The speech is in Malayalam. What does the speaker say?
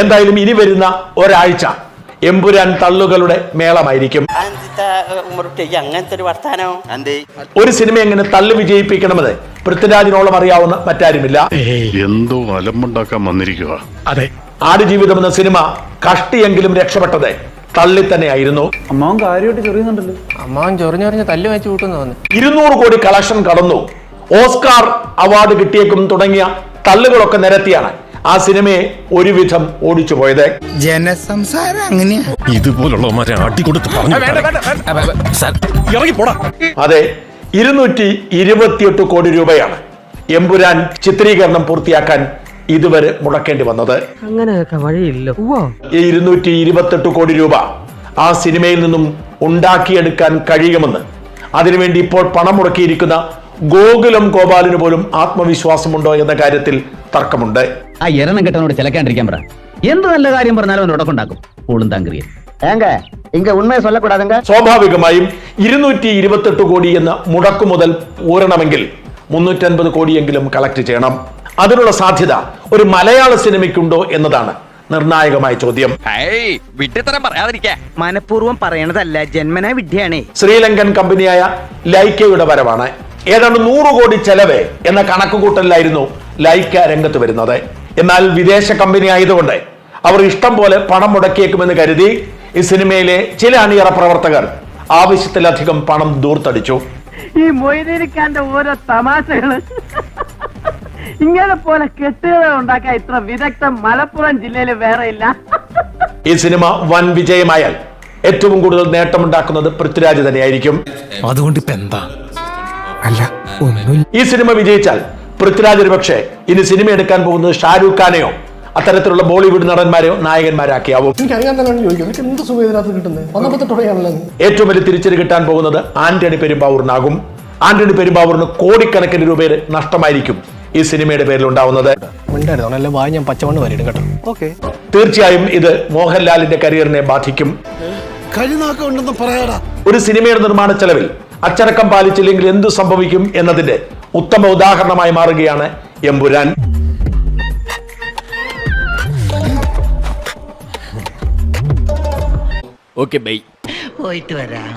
എന്തായാലും ഇനി വരുന്ന ഒരാഴ്ച എമ്പുരാൻ തള്ളുകളുടെ മേളമായിരിക്കും. അങ്ങനത്തെ ഒരു വർത്താനോ? ഒരു സിനിമ എങ്ങനെ തള്ളു വിജയിപ്പിക്കണമെന്ന് പൃഥ്വിരാജിനോളം അറിയാവുന്ന മറ്റാരുമില്ല. എന്തോ അലമ്പുണ്ടാക്കാൻ വന്നിരിക്കുക അതെ ആടുജീവിതം എന്ന സിനിമ കഷ്ടിയെങ്കിലും രക്ഷപ്പെട്ടത് തള്ളി തന്നെയായിരുന്നു അമ്മാവൻ കാര്യമായിട്ട് ചെറിയുന്നുണ്ടല്ലോ. അമ്മാവൻ ചൊറിഞ്ഞൊറിഞ്ഞ് തല്ല് വെച്ച് കൂട്ടുന്നു തോന്നുന്നു ഇരുന്നൂറ് കോടി കളക്ഷൻ കടന്നു. ഓസ്കാർ അവാർഡ് കിട്ടിയേക്കും തുടങ്ങിയ തള്ളുകളൊക്കെ നിരത്തിയാണ്. ആ സിനിമയെ ഒരുവിധം ഓടിച്ചു പോയത്. ജനസംസാരം അങ്ങനെയാ. ഇതുപോലുള്ളവന്മാരെ അടികൊടുത്ത് അതെ ഇരുന്നൂറ്റി ഇരുപത്തിയെട്ട് കോടി രൂപയാണ് എമ്പുരാൻ ചിത്രീകരണം പൂർത്തിയാക്കാൻ ഇതുവരെ മുടക്കേണ്ടി വന്നത്. അങ്ങനെയൊക്കെ വഴിയില്ല. ഈ ഇരുന്നൂറ്റി ഇരുപത്തെട്ട് കോടി രൂപ ആ സിനിമയിൽ നിന്നും ഉണ്ടാക്കിയെടുക്കാൻ കഴിയുമെന്ന്. അതിനുവേണ്ടി ഇപ്പോൾ പണം മുടക്കിയിരിക്കുന്ന ഗോകുലം ഗോപാലിന് പോലും ആത്മവിശ്വാസമുണ്ടോ എന്ന കാര്യത്തിൽ തർക്കമുണ്ട് ആ എരണം കെട്ടവനോട് ചിലക്കാണ്ടിരിക്കാൻ പറ എന്ത് നല്ല കാര്യം പറഞ്ഞാലും അവൻ ഉടക്കുണ്ടാക്കും പൂളും താങ്കരിയ ഏങ്ക ഇങ്ക ഉണ്മയെ சொல்லக்கூடாதுங்க സ്വാഭാവികമായും ഇരുന്നൂറ്റി ഇരുപത്തെട്ട് കോടി എന്ന മുടക്കുമുതൽ ഊരണമെങ്കിൽ മുന്നൂറ്റൻപത് കോടിയെങ്കിലും കളക്ട് ചെയ്യണം അതിനുള്ള സാധ്യത ഒരു മലയാള സിനിമയ്ക്കുണ്ടോ എന്നതാണ് നിർണായകമായ ചോദ്യം വിട്ടിത്തരം പറയാതിരിക്കാ മനഃപൂർവ്വം പറയണതല്ല ജന്മനാ വിദ്യയാണേ ശ്രീലങ്കൻ കമ്പനിയായ ലൈക്കയുടെ വരവാണ് ഏതാണ്ട് നൂറ് കോടി ചെലവ് എന്ന കണക്കുകൂട്ടലിലായിരുന്നു ലൈക്ക രംഗത്ത് വരുന്നത് എന്നാൽ വിദേശ കമ്പനി ആയതുകൊണ്ട് അവർ ഇഷ്ടം പോലെ പണം മുടക്കിയേക്കുമെന്ന് കരുതി ഈ സിനിമയിലെ ചില അണിയറ പ്രവർത്തകർ ആവശ്യത്തിലധികം പണം ദൂർത്തടിച്ചു. ഈ മൊയ്തീനിക്കാന്റെ ഓരോ തമാശകൾ. ഇങ്ങനെ പോലെ കെട്ടുകഥ ഉണ്ടാക്കാൻ ഇത്ര വിദഗ്ധം മലപ്പുറം ജില്ലയിൽ വേറെ ഇല്ല. ഈ സിനിമ വൻ വിജയമായാൽ ഏറ്റവും കൂടുതൽ നേട്ടമുണ്ടാക്കുന്നത് പൃഥ്വിരാജ് തന്നെയായിരിക്കും. അതുകൊണ്ട് ഇപ്പൊ എന്താ? അല്ല ഒന്നുമില്ല. ഈ സിനിമ വിജയിച്ചാൽ പൃഥ്വിരാജ് ഒരുപക്ഷെ ഇനി സിനിമ എടുക്കാൻ പോകുന്നത് ഷാരൂഖ് ഖാനെയോ അത്തരത്തിലുള്ള ബോളിവുഡ് നടന്മാരെയോ നായകന്മാരാക്കിയാവും. ഏറ്റവും വലിയ തിരിച്ചടി കിട്ടാൻ പോകുന്നത് ആന്റണി പെരുമ്പാവൂറിനാകും. ആന്റണി പെരുമ്പാവൂറിന് കോടിക്കണക്കിന് രൂപയിൽ നഷ്ടമായിരിക്കും ഈ സിനിമയുടെ പേരിൽ ഉണ്ടാവുന്നത് തീർച്ചയായും ഇത് മോഹൻലാലിന്റെ കരിയറിനെ ബാധിക്കും. കഴിനാക്കം ഉണ്ടെന്ന് പറയാടാ. ഒരു സിനിമയുടെ നിർമ്മാണ ചെലവിൽ അച്ചടക്കം പാലിച്ചില്ലെങ്കിൽ എന്തു സംഭവിക്കും എന്നതിന്റെ ഉത്തമ ഉദാഹരണമായി മാറുകയാണ് എമ്പുരാൻ. ഓക്കെ ബൈ പോയിട്ട് വരാം.